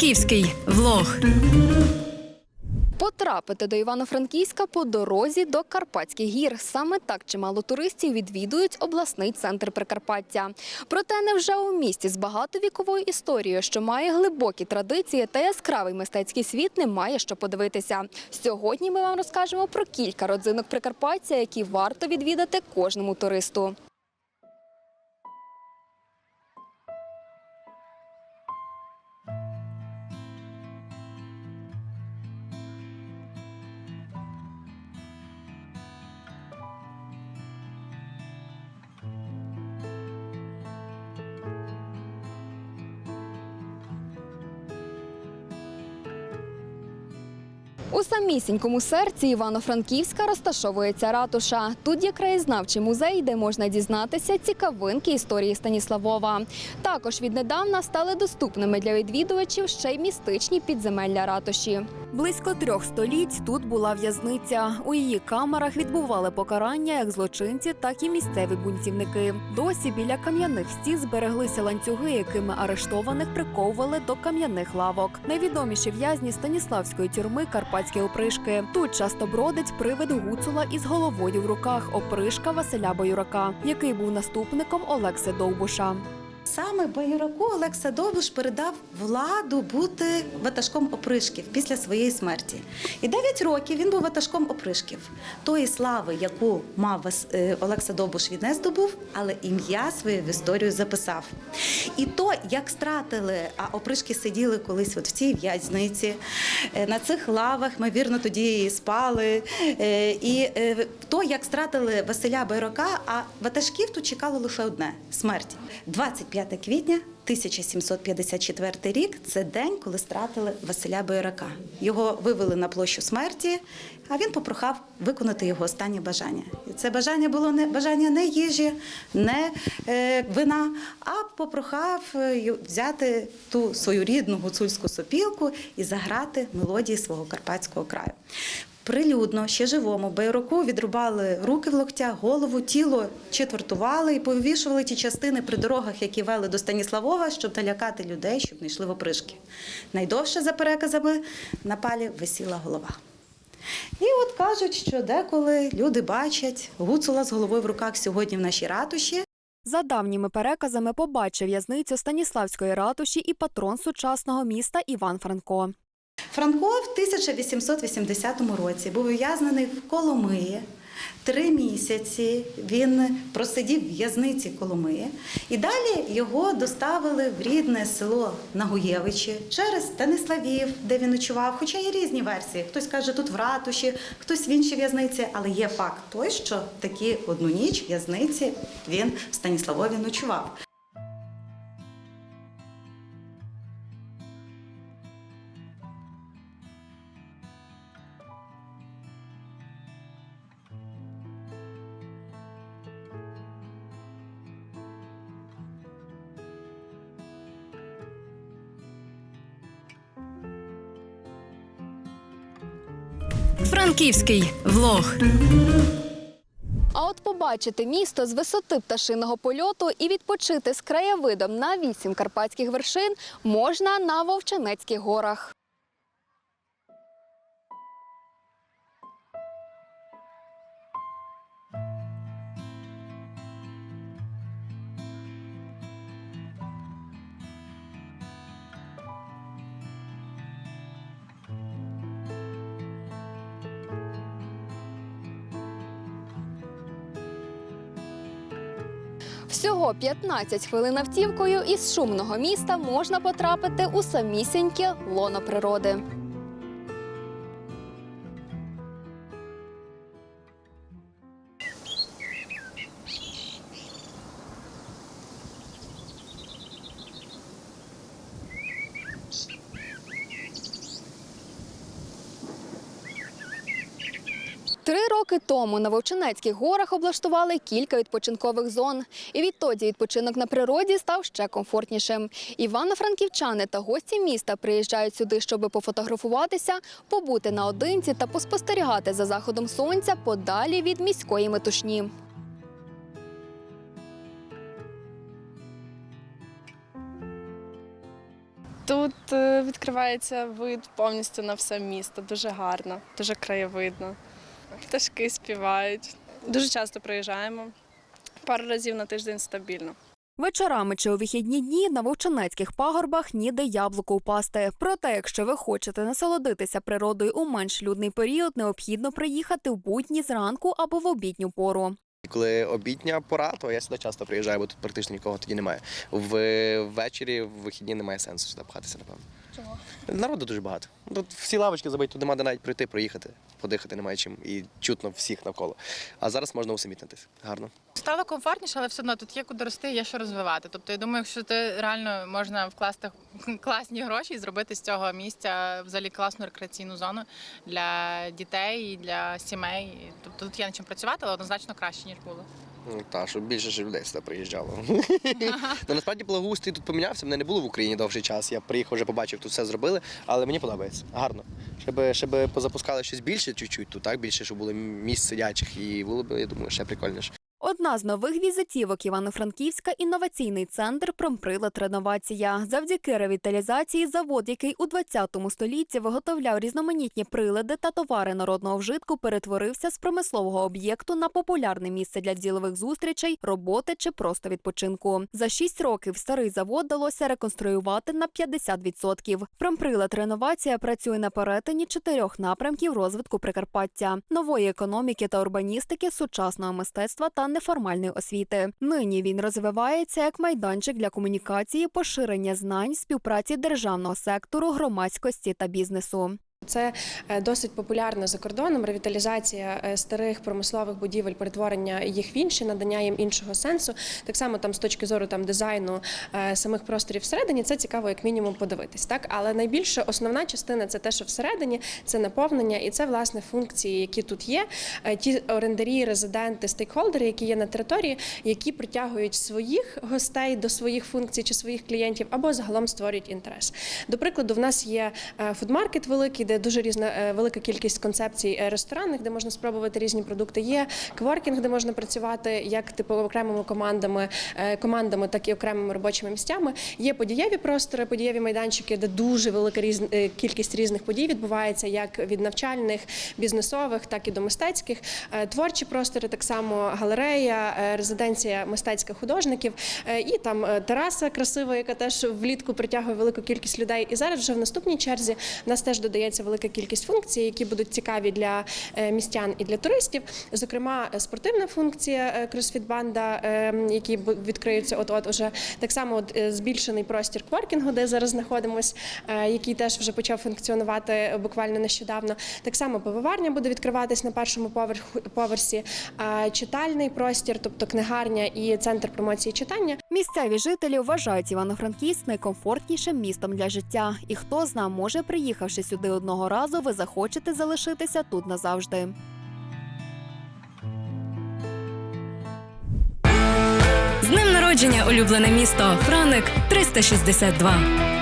Франківський влог. Потрапити до Івано-Франківська по дорозі до Карпатських гір. Саме так чимало туристів відвідують обласний центр Прикарпаття. Проте невже у місті з багатовіковою історією, що має глибокі традиції та яскравий мистецький світ, немає що подивитися. Сьогодні ми вам розкажемо про кілька родзинок Прикарпаття, які варто відвідати кожному туристу. У самісінькому серці Івано-Франківська розташовується ратуша. Тут є краєзнавчий музей, де можна дізнатися цікавинки історії Станіславова. Також віднедавна стали доступними для відвідувачів ще й містичні підземелля ратуші. Близько трьох століть тут була в'язниця. У її камерах відбували покарання як злочинці, так і місцеві бунтівники. Досі біля кам'яних стін збереглися ланцюги, якими арештованих приковували до кам'яних лавок. Найвідоміші в'язні Станіславської тюрми Карпатські опришки. Тут часто бродить привид гуцула із головою в руках опришка Василя Боюрака, який був наступником Олекси Довбуша. Саме Баюраку Олекса Довбуш передав владу бути ватажком опришків після своєї смерті. І 9 років він був ватажком опришків. Тої слави, яку мав е, Олекса Довбуш, він не здобув, але ім'я своє в історію записав. І то, як стратили, а опришки сиділи колись от в цій в'язниці, е, на цих лавах, ми вірно тоді і спали. Е, І то, як стратили Василя Байрока, а ватажків тут чекало лише одне смерть. 25 квітня 1754 рік це день, коли стратили Василя Байрака. Його вивели на площу смерті, а він попрохав виконати його останнє бажання. І це бажання було не бажання не їжі, не е, вина, а попрохав е, взяти ту свою рідну гуцульську сопілку і заграти мелодії свого карпатського краю. Прилюдно, ще живому, Байроку відрубали руки в локтях, голову, тіло четвертували і повішували ті частини при дорогах, які вели до Станіславова, щоб налякати людей, щоб не йшли в опришки. Найдовше, за переказами, на палі висіла голова. І от кажуть, що деколи люди бачать гуцула з головою в руках сьогодні в нашій ратуші. За давніми переказами побачив в'язницю Станіславської ратуші і патрон сучасного міста Іван Франко. Франко в 1880 році був ув'язнений в Коломиї. Три місяці він просидів в в'язниці Коломиї, і далі його доставили в рідне село Нагуєвичі через Станиславів, де він ночував. Хоча є різні версії. Хтось каже, тут в ратуші, хтось в іншій в'язниці, але є факт той, що такі одну ніч в'язниці він в Станіславові ночував. Франківський влог. А от побачити місто з висоти пташиного польоту і відпочити з краєвидом на вісім карпатських вершин можна на Вовчанецьких горах. Всього 15 хвилин автівкою із шумного міста можна потрапити у самісіньке лоно природи. Три роки тому на Вовчинецьких горах облаштували кілька відпочинкових зон. І відтоді відпочинок на природі став ще комфортнішим. Івано-франківчани та гості міста приїжджають сюди, щоб пофотографуватися, побути наодинці та поспостерігати за заходом сонця подалі від міської метушні. Тут е, відкривається вид повністю на все місто. Дуже гарно, дуже краєвидно. Пташки співають. Дуже часто приїжджаємо. Пару разів на тиждень стабільно. Вечорами чи у вихідні дні на вовчанецьких пагорбах ніде яблуко впасти. Проте, якщо ви хочете насолодитися природою у менш людний період, необхідно приїхати в будні зранку або в обідню пору. Коли обідня пора, то я сюди часто приїжджаю, бо тут практично нікого тоді немає. Ввечері, в вихідні немає сенсу сюди пхатися, напевно. Чого? Народу дуже багато. Тут всі лавочки забиті, тут нема де навіть прийти, проїхати, подихати немає чим і чутно всіх навколо. А зараз можна усамітнитись. Гарно. Стало комфортніше, але все одно тут є куди рости, є що розвивати. Тобто, я думаю, якщо ти реально можна вкласти класні гроші і зробити з цього місця взагалі класну рекреаційну зону для дітей і для сімей. Тобто тут є над чим працювати, але однозначно краще ніж було. Ну, Та, щоб більше ж людей сюди приїжджало. насправді благоустрій тут помінявся. Мене не було в Україні довший час. Я приїхав, вже побачив, тут все зробили, але мені подобається. Гарно. Щоб, щоб позапускали щось більше чуть-чуть тут, так? Більше, щоб було місць сидячих і було б, я думаю, ще прикольніше. Одна з нових візитівок Івано-Франківська інноваційний центр «Промприлад Реновація. Завдяки ревіталізації завод, який у 20 столітті виготовляв різноманітні прилади та товари народного вжитку, перетворився з промислового об'єкту на популярне місце для ділових зустрічей, роботи чи просто відпочинку. За шість років старий завод вдалося реконструювати на 50%. Промприлад Реновація працює на перетині чотирьох напрямків розвитку Прикарпаття, нової економіки та урбаністики, сучасного мистецтва та неформальної освіти. Нині він розвивається як майданчик для комунікації, поширення знань, співпраці державного сектору, громадськості та бізнесу. Це е, досить популярно за кордоном. Ревіталізація е, старих промислових будівель, перетворення їх в інші, надання їм іншого сенсу. Так само там з точки зору там дизайну е, самих просторів всередині, це цікаво, як мінімум, подивитись. Так, але найбільше основна частина це те, що всередині це наповнення, і це власне функції, які тут є. Ті орендарі, резиденти, стейкхолдери, які є на території, які притягують своїх гостей до своїх функцій чи своїх клієнтів, або загалом створюють інтерес. До прикладу, в нас є фудмаркет великий, де дуже різна е, велика кількість концепцій е, ресторанних, де можна спробувати різні продукти. Є кворкінг, де можна працювати як типу окремими командами, е, командами, так і окремими робочими місцями. Є подієві простори, подієві майданчики, де дуже велика різ... кількість різних подій відбувається, як від навчальних, бізнесових, так і до мистецьких. Творчі простори, так само галерея, резиденція мистецька художників, і там тераса красива, яка теж влітку притягує велику кількість людей. І зараз вже в наступній черзі в нас теж додається велика кількість функцій, які будуть цікаві для е, містян і для туристів. Зокрема, спортивна функція кросфіт-банда, е, які бу- відкриються от-от уже так само от, е, збільшений простір кворкінгу, де зараз знаходимось, який теж вже почав функціонувати буквально нещодавно. Так само пивоварня буде відкриватись на першому поверху- поверсі, читальний простір, тобто книгарня і центр промоції читання. Місцеві жителі вважають Івано-Франківськ найкомфортнішим містом для життя. І хто зна, може, приїхавши сюди одного разу, ви захочете залишитися тут назавжди. З днем народження, улюблене місто. Франик 362.